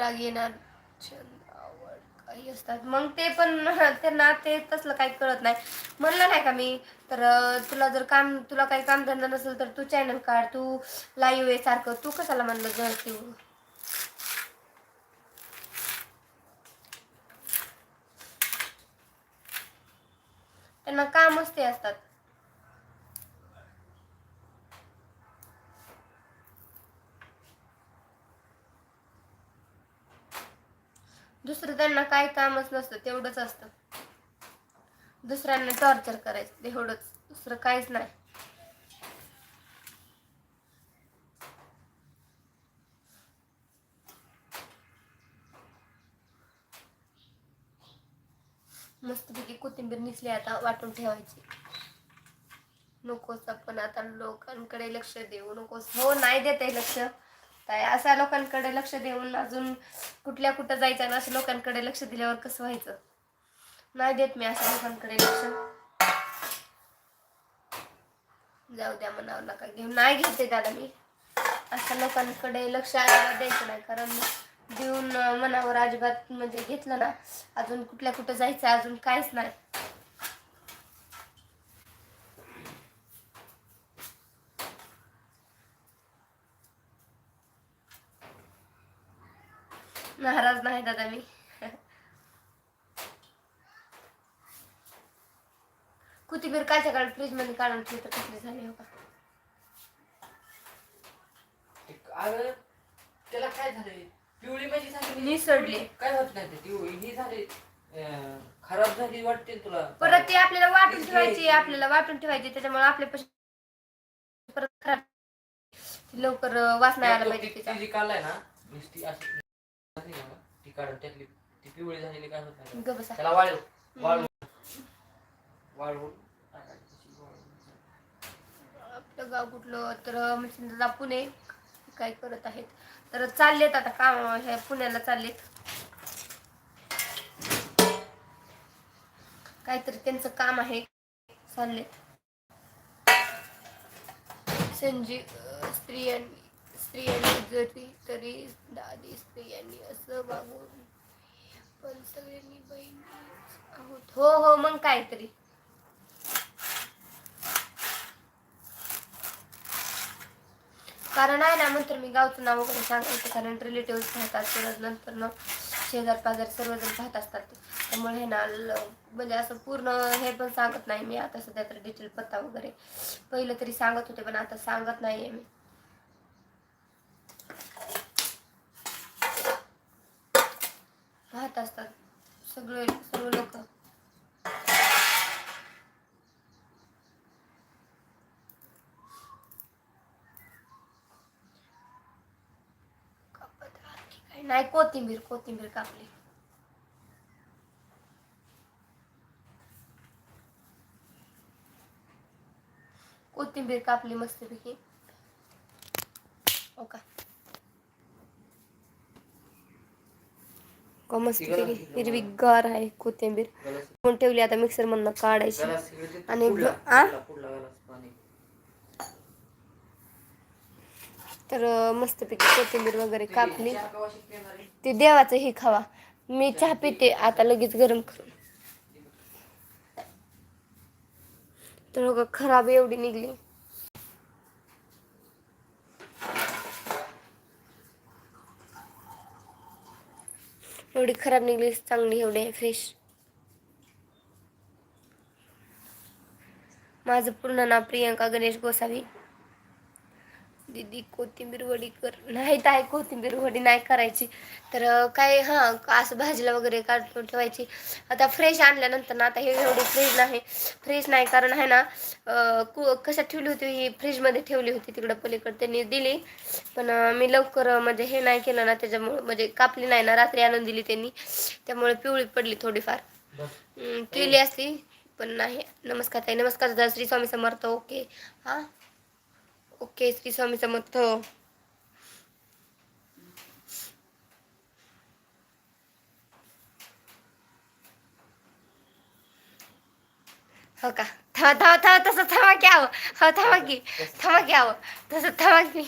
राग येणार चंद्रावर काही असतात. मग ते पण त्यांना ते तसलं काही कळत नाही. म्हणलं नाही का मी तर तुला जर काम तुला काही कामधंदा नसेल तर तू चॅनल काढ तू लाईव्ह आहे सारखं. तू कशाला म्हणलं जर तू त्यांना कामच ते असतात. दुसरं त्यांना काही कामच नसतं तेवढंच असतं. दुसऱ्यांना टॉर्चर करायचं तेवढंच दुसरं काहीच नाही. मस्तपैकी कोथिंबीर निसली आता वाटून ठेवायची. नकोस आपण आता लोकांकडे लक्ष देऊ नकोस. हो नाही देत आहे लक्ष. काय अशा लोकांकडे लक्ष देऊन अजून कुठल्या कुठं जायचं आणि अशा लोकांकडे लक्ष दिल्यावर कसं व्हायचं? नाही देत मी अशा लोकांकडे लक्ष. जाऊ द्या म्हणावं नका घेऊन नाही घेते दादा मी. अशा लोकांकडे लक्ष द्यायचं नाही. कारण देऊन मनावर अजिबात म्हणजे घेतलं ना अजून कुठल्या कुठं जायचं अजून काहीच नाही. नाराज नाही दादा मी. कोथिंबीर कायच्या काळ फ्रीजमध्ये काढून ठेवली तर कसली झाली हो का? अरे त्याला काय झालंय? पिवळी माझी झाली. निसडली काय होत नाही ते पिवळी? ही झाली. अं, खराब झाली वाटते तुला. परत ती आपल्याला वाटून ठेवायची. आपल्याला वाटून ठेवायची त्याच्यामुळे आपल्या पैसे परत खराब. ती लवकर वास नाही आला पाहिजे तिचा जी काढलाय ना नुसती अशी ना, ती काढून त्यातली ती पिवळी झालेली काय होत नाही. ग बसा. त्याला वाळव वाळवून. आपलं गाव कुठलं? तर म्हणजे दादा पुणे काय करत आहेत? तर चाललेत आता काम ह्या पुण्याला चाललेत. काहीतरी त्यांचं काम आहे. चाललेत. संजीव अं, स्त्रियांनी स्त्रियांनी जरी तरी दादी स्त्रियांनी सगळ्यांनी आहोत. हो हो मग काहीतरी. कारण आहे ना नंतर मी गावचं नाव वगैरे सांगायचं कारण रिलेटिव्ह राहतात परत नंतर ना शेजार पाजार सर्वजण पाहत असतात. त्यामुळे हे ना म्हणजे असं पूर्ण हे पण सांगत नाही मी. आता सध्या तर डिटेल पत्ता वगैरे पहिलं तरी सांगत होते पण आता सांगत नाही आहे मी पाहत असतात सगळे सर्व लोक नाही कोथिंबीर कोथिंबीर कापली. कोथिंबीर कापली मस्तपैकी. हो ओका का का मस्तपैकी हिरवी गार आहे कोथिंबीर. म्हणून ठेवली आता मिक्सर मधनं काढायची. आणि. तर अं, मस्तपैकी कोथिंबीर वगैरे कापली? ते देवाचं हे खावा. मी चहा पिते आता लगेच गरम करून. तर खराब एवढी निघली. एवढी खराब निघली चांगली एवढी आहे फ्रेश माझं पूर्ण नाव प्रियंका गणेश गोसावी. दीदी कोथिंबीर वडी कर. नाही आहे कोथिंबीर वडी नाही करायची. तर काय हां असं भाजीला वगैरे काढून ठेवायची. आता फ्रेश आणल्यानंतर ना आता हे एवढी फ्रीज नाही. फ्रीज नाही कारण आहे ना कशात ठेवली होती ही फ्रीजमध्ये ठेवली होती तिकडं पलीकडे. त्यांनी दिली. पण मी लवकर म्हणजे हे नाही केलं ना त्याच्यामुळे म्हणजे कापली नाही ना रात्री आणून दिली त्यांनी. त्यामुळे पिवळी पडली थोडीफार. केली असती पण नाही. नमस्कार ताई नमस्कार दादा श्री स्वामी समर्थ. ओके. हां? ओके श्री स्वामी समर्थ हो का थांबा थांबा थांबा तसं थांबा की आव हो थांबा की थांबा की आव तसं थांबा की